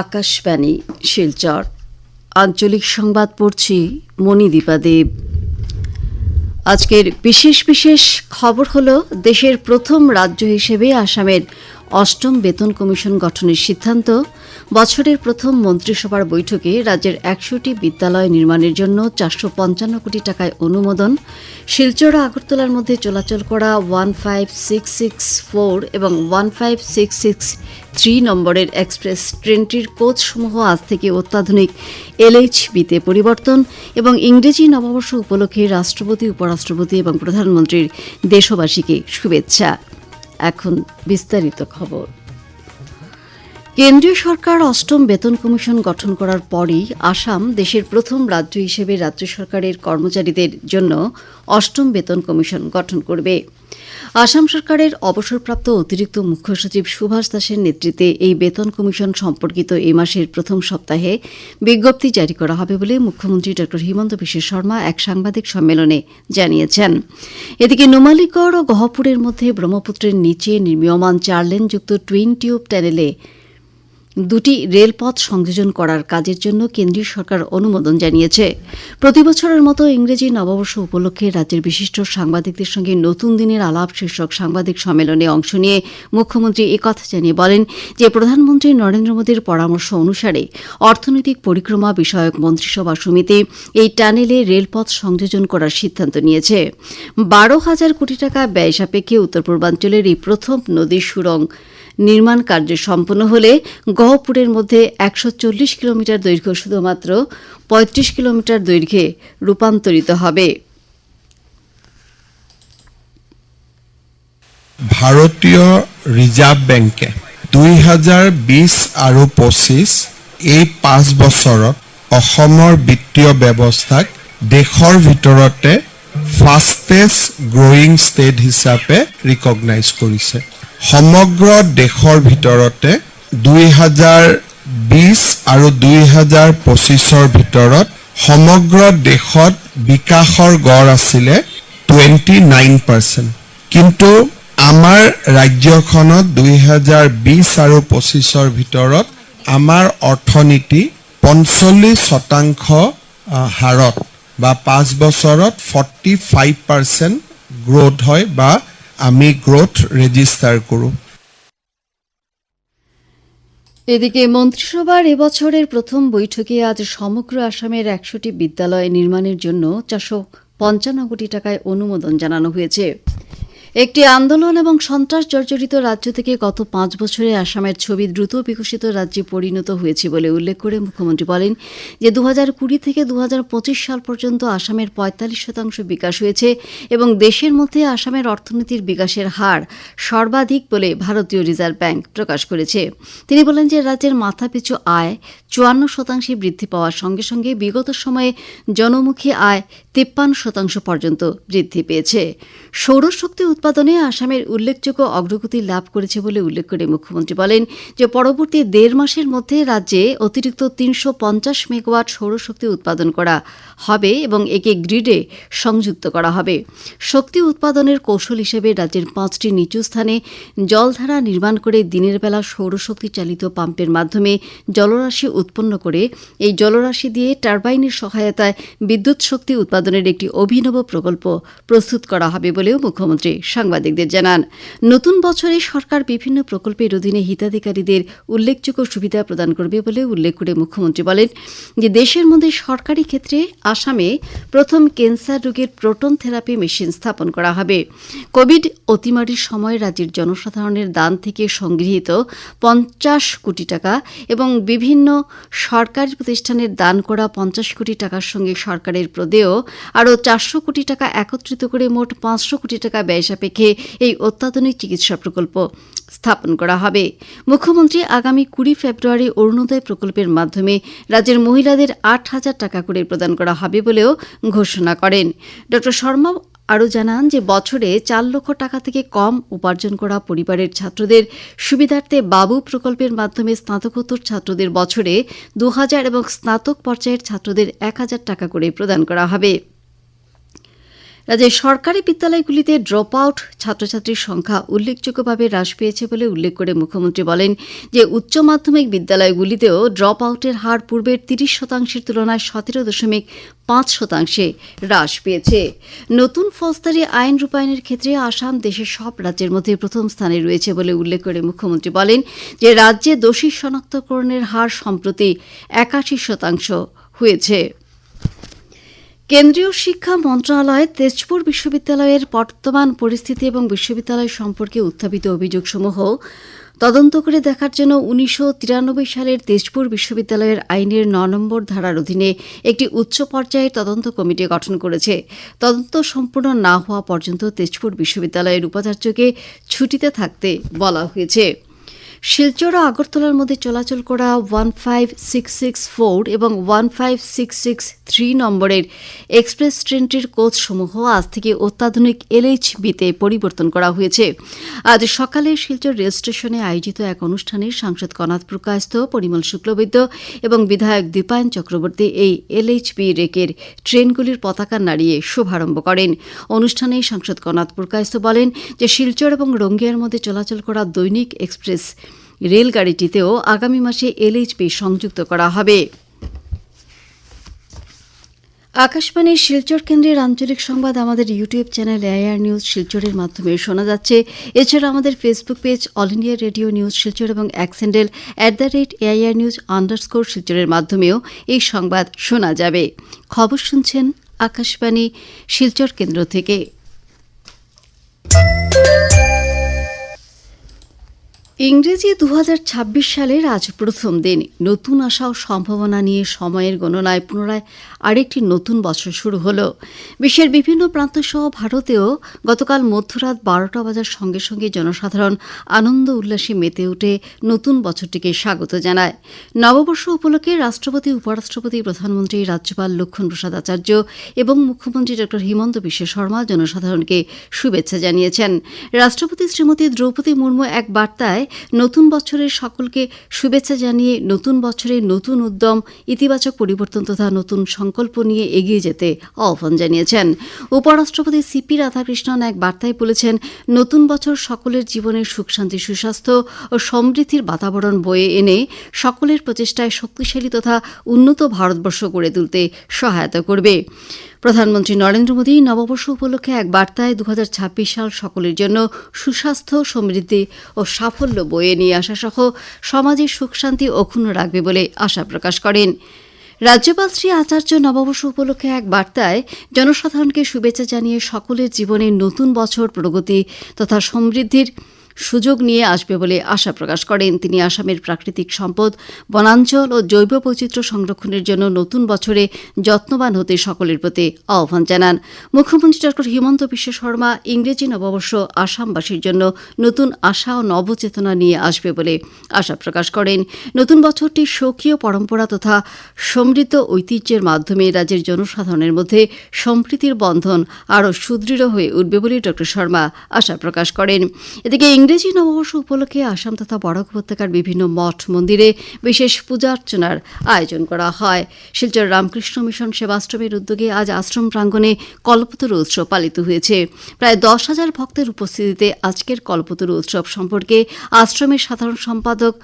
আকাশবাণী, শিলচর। আঞ্চলিক সংবাদ পড়ছি মণিদীপা দেব। আজকের বিশেষ বিশেষ খবর হল দেশের প্রথম রাজ্য হিসেবে আসামের অষ্টম বেতন কমিশন গঠনের সিদ্ধান্ত, বছরের প্রথম মন্ত্রিসভার বৈঠকে রাজ্যের একশোটি বিদ্যালয় নির্মাণের জন্য চারশো পঞ্চান্ন কোটি টাকায় অনুমোদন, শিলচর আগরতলার মধ্যে চলাচল করা one five six six four এবং one five six six three নম্বরের এক্সপ্রেস ট্রেনটির কোচসমূহ আজ থেকে অত্যাধুনিক এলএইচবিতে পরিবর্তন এবং ইংরেজি নববর্ষ উপলক্ষে রাষ্ট্রপতি, উপরাষ্ট্রপতি এবং প্রধানমন্ত্রীর দেশবাসীকে শুভেচ্ছা। এখন বিস্তারিত খবর। কেন্দ্রীয় সরকার অষ্টম বেতন কমিশন গঠন করার পরই আসাম দেশের প্রথম রাজ্য হিসেবে রাজ্য সরকারের কর্মচারীদের জন্য অষ্টম বেতন কমিশন গঠন করবে। আসাম সরকারের অবসরপ্রাপ্ত অতিরিক্ত মুখ্য সচিব সুভাষ দাসের নেতৃত্বে এই বেতন কমিশন সম্পর্কিত এই মাসের প্রথম সপ্তাহে বিজ্ঞপ্তি জারি করা হবে বলে মুখ্যমন্ত্রী ড হিমন্ত বিশ্ব শর্মা এক সাংবাদিক সম্মেলনে জানিয়েছেন। এদিকে নুমালিগড় ও গহপুরের মধ্যে ব্রহ্মপুত্রের নিচে নির্মীয়মান চার লেনযুক্ত টুইন টিউব টানেলে দুটি রেলপথ সংযোজন করার কাজের জন্য কেন্দ্রীয় সরকার অনুমোদন জানিয়েছে। প্রতি বছরের মতো ইংরেজি নববর্ষ উপলক্ষে রাজ্যের বিশিষ্ট সাংবাদিকদের সঙ্গে নতুন দিনের আলাপ শীর্ষক সাংবাদিক সম্মেলনে অংশ নিয়ে মুখ্যমন্ত্রী একথা জানিয়ে বলেন যে, প্রধানমন্ত্রী নরেন্দ্র মোদীর পরামর্শ অনুসারে অর্থনৈতিক পরিক্রমা বিষয়ক মন্ত্রিসভা সমিতি এই টানেলে রেলপথ সংযোজন করার সিদ্ধান্ত নিয়েছে। বারো হাজার কোটি টাকা ব্যয় সাপেক্ষে উত্তর পূর্বাঞ্চলের এই প্রথম নদী সুড়ং নির্মাণ কার্য সম্পন্ন হলে গহপুরের মধ্যে একশো চল্লিশ কিলোমিটার দৈর্ঘ্য শুধুমাত্র পঁয়ত্রিশ কিলোমিটার দৈর্ঘ্যে রূপান্তরিত হবে। ভাৰতীয় ৰিজাৰ্ভ বেংকে দুই হাজাৰ বিছ আৰু পঁচিছ এই পাঁচ বছৰত অসমৰ বিত্তীয় ব্যৱস্থাক দেশৰ ভিতৰতে ফাষ্টেষ্ট গ্ৰয়িং ষ্টেট হিচাপে ৰিকগনাইজ কৰিছে। সমগ্ৰ দেশৰ ভিতৰতে দুই আৰু দুই হাজাৰ পঁচিছৰ ভিতৰত সমগ্ৰ দেশত বিকাশৰ গড় আছিলে টুৱেণ্টি নাইন পাৰ্চেণ্ট। কিন্তু আমাৰ ৰাজ্যখনত দুই হাজাৰ বিছ আৰু পঁচিছৰ ভিতৰত আমাৰ অৰ্থনীতি পঞ্চল্লিছ শতাংশ হাৰত বা পাঁচ বছৰত ফৰ্টি ফাইভ পাৰ্চেণ্ট গ্ৰ'থ হয় বা আমি গ্রোথ রেজিস্টার কৰোঁ এদিকে মন্ত্রিসভার এবছরের প্রথম বৈঠকে আজ সমগ্র আসামের একশোটি বিদ্যালয় নির্মাণের জন্য চারশো পঞ্চান্ন কোটি টাকায় অনুমোদন জানানো হয়েছে। একটি আন্দোলন এবং সন্ত্রাস জর্জরিত রাজ্য থেকে গত পাঁচ বছরে আসামের ছবি দ্রুত বিকশিত রাজ্যে পরিণত হয়েছে বলে উল্লেখ করে মুখ্যমন্ত্রী বলেন যে দু কুড়ি থেকে দু হাজার পঁচিশ সাল পর্যন্ত আসামের পঁয়তাল্লিশ শতাংশ বিকাশ হয়েছে এবং দেশের মধ্যে আসামের অর্থনীতির বিকাশের হার সর্বাধিক বলে ভারতীয় রিজার্ভ ব্যাংক প্রকাশ করেছে। তিনি বলেন যে রাজ্যের মাথাপিছু আয় চুয়ান্ন শতাংশে বৃদ্ধি পাওয়ার সঙ্গে সঙ্গে বিগত সময়ে জনমুখী আয় তিপ্পান্ন শতাংশ পর্যন্ত বৃদ্ধি পেয়েছে। সৌরশক্তি উৎপাদনে আসামের উল্লেখযোগ্য অগ্রগতি লাভ করেছে বলে উল্লেখ করে মুখ্যমন্ত্রী বলেন যে পরবর্তী দেড় মাসের মধ্যে রাজ্যে অতিরিক্ত তিনশো পঞ্চাশ মেগাওয়াট সৌরশক্তি উৎপাদন করা হবে এবং একে গ্রিডে সংযুক্ত করা হবে। শক্তি উৎপাদনের কৌশল হিসেবে রাজ্যের পাঁচটি নিচু স্থানে জলধারা নির্মাণ করে দিনের বেলা সৌরশক্তি চালিত পাম্পের মাধ্যমে জলরাশি উৎপন্ন করে এই জলরাশি দিয়ে টারবাইনের সহায়তায় বিদ্যুৎ শক্তি উৎপাদনের একটি অভিনব প্রকল্প প্রস্তুত করা হবে বলেও মুখ্যমন্ত্রী সাংবাদিকদের জানান, নতুন বছরে সরকার বিভিন্ন প্রকল্পের অধীনে হিতাধিকারীদের উল্লেখযোগ্য সুবিধা প্রদান করবে বলে উল্লেখ করে মুখ্যমন্ত্রী বলেন যে দেশের মধ্যে সরকারি ক্ষেত্রে আসামে প্রথম ক্যান্সার রোগের প্রোটন থেরাপি মেশিন স্থাপন করা হবে। কোভিড অতিমারির সময় রাজ্যের জনসাধারণের দান থেকে সংগৃহীত পঞ্চাশ কোটি টাকা এবং বিভিন্ন সরকারি প্রতিষ্ঠানের দান করা পঞ্চাশ কোটি টাকার সঙ্গে সরকারের প্রদেয় আরও চারশো কোটি টাকা একত্রিত করে মোট পাঁচশো কোটি টাকা ব্যয় সাপেক্ষে এই অত্যাধুনিক চিকিৎসা প্রকল্প স্থাপন করা হবে। মুখ্যমন্ত্রী আগামী কুড়ি ফেব্রুয়ারি অরুণোদয় প্রকল্পের মাধ্যমে রাজ্যের মহিলাদের আট হাজার টাকা করে প্রদান করা হবে বলেও ঘোষণা করেন। ড শর্মা আরও জানান যে, বছরে চার লক্ষ টাকা থেকে কম উপার্জন করা পরিবারের ছাত্রদের সুবিধার্থে বাবু প্রকল্পের মাধ্যমে স্নাতকোত্তর ছাত্রদের বছরে দু হাজার এবং স্নাতক পর্যায়ের ছাত্রদের এক হাজার টাকা করে প্রদান করা হবে। রাজ্যের সরকারি বিদ্যালয়গুলিতে ড্রপ আউট ছাত্রছাত্রীর সংখ্যা উল্লেখযোগ্যভাবে হ্রাস পেয়েছে বলে উল্লেখ করে মুখ্যমন্ত্রী বলেন যে উচ্চ মাধ্যমিক বিদ্যালয়গুলিতেও ড্রপ আউটের হার পূর্বের তিরিশ শতাংশের তুলনায় সতেরো দশমিক পাঁচ শতাংশে হ্রাস পেয়েছে। নতুন ফৌজদারি আইন রূপায়ণের ক্ষেত্রে আসাম দেশের সব রাজ্যের মধ্যে প্রথম স্থানে রয়েছে বলে উল্লেখ করে মুখ্যমন্ত্রী বলেন যে রাজ্যে দোষী শনাক্তকরণের হার সম্প্রতি একাশি শতাংশ হয়েছে। কেন্দ্রীয় শিক্ষা মন্ত্রণালয় তেজপুর বিশ্ববিদ্যালয়ের বর্তমান পরিস্থিতি এবং বিশ্ববিদ্যালয় সম্পর্কে উত্থাপিত অভিযোগসমূহ তদন্ত করে দেখার জন্য উনিশশো তিরানব্বই সালের তেজপুর বিশ্ববিদ্যালয়ের আইনের ন নম্বর ধারার অধীনে একটি উচ্চ পর্যায়ের তদন্ত কমিটি গঠন করেছে। তদন্ত সম্পূর্ণ না হওয়া পর্যন্ত তেজপুর বিশ্ববিদ্যালয়ের উপাচার্যকে ছুটিতে থাকতে বলা হয়েছে। শিলচর ও আগরতলার মধ্যে চলাচল করা one five six six four এবং one five six six three নম্বরের এক্সপ্রেস ট্রেনটির কোচসমূহ আজ থেকে অত্যাধুনিক এলএইচবিতে পরিবর্তন করা হয়েছে। আজ সকালে শিলচর রেল স্টেশনে আয়োজিত এক অনুষ্ঠানে সাংসদ কনাথ প্রকাশত, পরিমল শুক্লবৈদ্য এবং বিধায়ক দীপায়ন চক্রবর্তী এই এলএইচবি রেকের ট্রেনগুলির পতাকা নাড়িয়ে শুভারম্ভ করেন। অনুষ্ঠানে সাংসদ কনাথ পুরকায়স্ত বলেন যে শিলচর এবং রঙ্গিয়ার মধ্যে চলাচল করা দৈনিক এক্সপ্রেস রেলগাড়িটিতেও আগামী মাসে এলএইচপি সংযুক্ত করা হবে। আকাশবাণীর শিলচর কেন্দ্রের আঞ্চলিক সংবাদ আমাদের ইউটিউব চ্যানেল এআইআর নিউজ শিলচরের মাধ্যমে শোনা যাচ্ছে। এছাড়া আমাদের Facebook page all India radio news Silchar এবং X handle at the rate AIR news underscore শিলচরের মাধ্যমেও এই সংবাদ শোনা যাবে। খবর শুনছেন আকাশবাণী শিলচর কেন্দ্র থেকে। ইংরেজি দু হাজার ছাব্বিশ সালের আজ প্রথম দিন। নতুন আশা ও সম্ভাবনা নিয়ে সময়ের গণনায় পুনরায় আরেকটি নতুন বছর শুরু হলো। বিশ্বের বিভিন্ন প্রান্ত সহ ভারতেও গতকাল মধ্যরাত বারোটা বাজার সঙ্গে সঙ্গে জনসাধারণ আনন্দ উল্লাসে মেতে উঠে নতুন বছরটিকে স্বাগত জানায়। নববর্ষ উপলক্ষে রাষ্ট্রপতি, উপরাষ্ট্রপতি, প্রধানমন্ত্রী, রাজ্যপাল লক্ষ্মণ প্রসাদ আচার্য এবং মুখ্যমন্ত্রী ড হিমন্ত বিশ্ব শর্মা জনসাধারণকে শুভেচ্ছা জানিয়েছেন। রাষ্ট্রপতি শ্রীমতী দ্রৌপদী মুর্মু এক বার্তায় নতুন বছরের সকলকে শুভেচ্ছা জানিয়ে নতুন বছরে নতুন উদ্যম, ইতিবাচক পরিবর্তন তথা নতুন সংকল্প নিয়ে এগিয়ে যেতে আহ্বান জানিয়েছেন। উপরাষ্ট্রপতি সিপি রাধাকৃষ্ণন এক বার্তায় বলেছেন, নতুন বছর সকলের জীবনে সুখ, শান্তি, সুস্বাস্থ্য ও সমৃদ্ধির বাতাবরণ বয়ে এনে সকলের প্রচেষ্টায় শক্তিশালী তথা উন্নত ভারতবর্ষ গড়ে তুলতে সহায়তা করবে। প্রধানমন্ত্রী নরেন্দ্র মোদী নববর্ষ উপলক্ষে এক বার্তায় দু হাজার ছাব্বিশ সাল সকলের জন্য সুস্বাস্থ্য, সমৃদ্ধি ও সাফল্য বয়ে নিয়ে আসা সহ সমাজের সুখ, শান্তি অক্ষুণ্ণ রাখবে বলে আশা প্রকাশ করেন। রাজ্যপাল শ্রী আচার্য নববর্ষ উপলক্ষে এক বার্তায় জনসাধারণকে শুভেচ্ছা জানিয়ে সকলের জীবনে নতুন বছর প্রগতি তথা সমৃদ্ধির সুযোগ নিয়ে আসবে বলে আশা প্রকাশ করেন। তিনি আসামের প্রাকৃতিক সম্পদ, বনাঞ্চল ও জৈব বৈচিত্র্য সংরক্ষণের জন্য নতুন বছরে যত্নবান হতে সকলের প্রতি আহ্বান জানান। মুখ্যমন্ত্রী ডক্টর হিমন্ত বিশ্ব শর্মা ইংরেজি নববর্ষ আসামবাসীর জন্য নতুন আশা ও নবচেতনা নিয়ে আসবে বলে আশা প্রকাশ করেন। নতুন বছরটি স্বকীয় পরম্পরা তথা সমৃদ্ধ ঐতিহ্যের মাধ্যমে রাজ্যের জনসাধারণের মধ্যে সম্প্রীতির বন্ধন আরও সুদৃঢ় হয়ে উঠবে বলে ডক্টর শর্মা আশা প্রকাশ করেন। এদিকে ইংরেজি নববর্ষ উপলক্ষে আসাম তথা বরাক উপত্যকার বিভিন্ন মঠ মন্দিরে বিশেষ পূজা অর্চনার আয়োজন করা হয়। শিলচর রামকৃষ্ণ মিশন সেবাশ্রমের উদ্যোগে আজ আশ্রম প্রাঙ্গণে কল্পতরু উৎসব পালিত হয়েছে। প্রায় দশ হাজার ভক্তের উপস্থিতিতে আজকের কল্পতরু উৎসব সম্পর্কে আশ্রমের সাধারণ সম্পাদক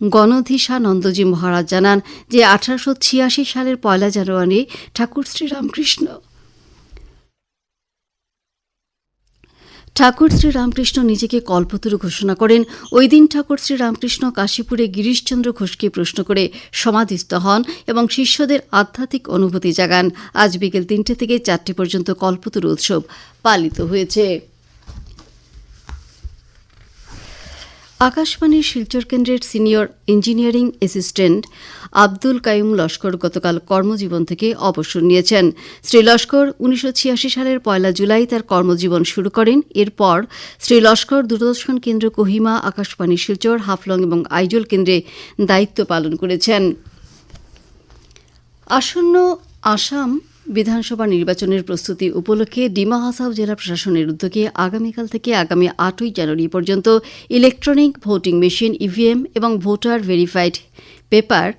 গণধীশা নন্দজি মহারাজ জানান যে আঠারোশো ছিয়াশি সালের পয়লা জানুয়ারি ঠাকুর শ্রীরামকৃষ্ণ ঠাকুর শ্রীরামকৃষ্ণ নিজেকে কল্পতরু ঘোষণা করেন। ওই দিন ঠাকুর শ্রীরামকৃষ্ণ কাশীপুরে গিরিশচন্দ্র ঘোষকে প্রশ্ন করে সমাধিস্থ হন এবং শিষ্যদের আধ্যাত্মিক অনুভূতি জাগান। আজ বিকেল তিনটে থেকে চারটে পর্যন্ত কল্পতরু উৎসব পালিত হয়েছে। আকাশবাণীর শিলচর কেন্দ্রের senior engineering assistant Abdul Kaim Laskar গতকাল কর্মজীবন থেকে অবসর নিয়েছেন। শ্রী লস্কর উনিশশো সালের পয়লা জুলাই তার কর্মজীবন শুরু করেন। এরপর শ্রী লস্কর দূরদর্শন কেন্দ্র কোহিমা, আকাশবাণী শিলচর, হাফলং এবং আইজল কেন্দ্রে দায়িত্ব পালন করেছেন। আসন্ন আসাম বিধানসভা নির্বাচনের প্রস্তুতি উপলক্ষে ডিমা হাসাও জেলা প্রশাসনের উদ্যোগে আগামীকাল থেকে আগামী আটই জানুয়ারি পর্যন্ত ইলেকট্রনিক ভোটিং মেশিন, ইভিএম এবং voter verified paper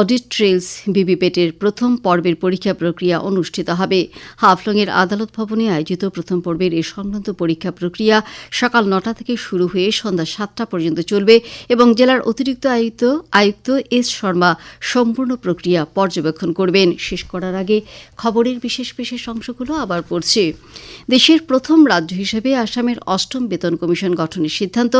audit trails বিবিপেটের প্রথম পর্বের পরীক্ষা প্রক্রিয়া অনুষ্ঠিত হবে। হাফলংয়ের আদালত ভবনে আয়োজিত প্রথম পর্বের এ সংক্রান্ত পরীক্ষা প্রক্রিয়া সকাল নটা থেকে শুরু হয়ে সন্ধ্যা সাতটা পর্যন্ত চলবে এবং জেলার অতিরিক্ত আয়ুক্ত আয়ুক্ত এস শর্মা সম্পূর্ণ প্রক্রিয়া পর্যবেক্ষণ করবেন। শেষ করার আগে খবরের বিশেষ বিশেষ অংশগুলো আবার পড়ছে। দেশের প্রথম রাজ্য হিসেবে আসামের অষ্টম বেতন কমিশন গঠনের সিদ্ধান্ত।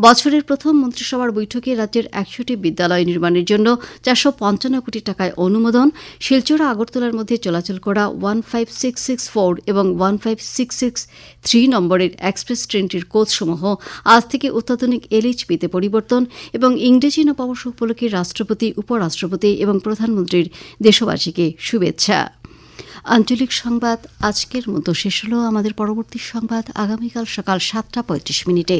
বছরের প্রথম মন্ত্রিসভার বৈঠকে রাজ্যের একশোটি বিদ্যালয় নির্মাণের জন্য চারশো পঞ্চান্ন কোটি টাকায় অনুমোদন। শিলচর আগরতলার মধ্যে চলাচল করা one five six six four এবং one five six six three নম্বরের এক্সপ্রেস ট্রেনটির কোচসমূহ আজ থেকে অত্যাধুনিক এলএইচপিতে পরিবর্তন এবং ইংরেজি নববর্ষ উপলক্ষে রাষ্ট্রপতি, উপরাষ্ট্রপতি এবং প্রধানমন্ত্রীর দেশবাসীকে শুভেচ্ছা। আঞ্চলিক সংবাদ আজকের মতো শেষ হলো। আমাদের পরবর্তী সংবাদ আগামীকাল সকাল সাতটা পঁয়ত্রিশ মিনিটে।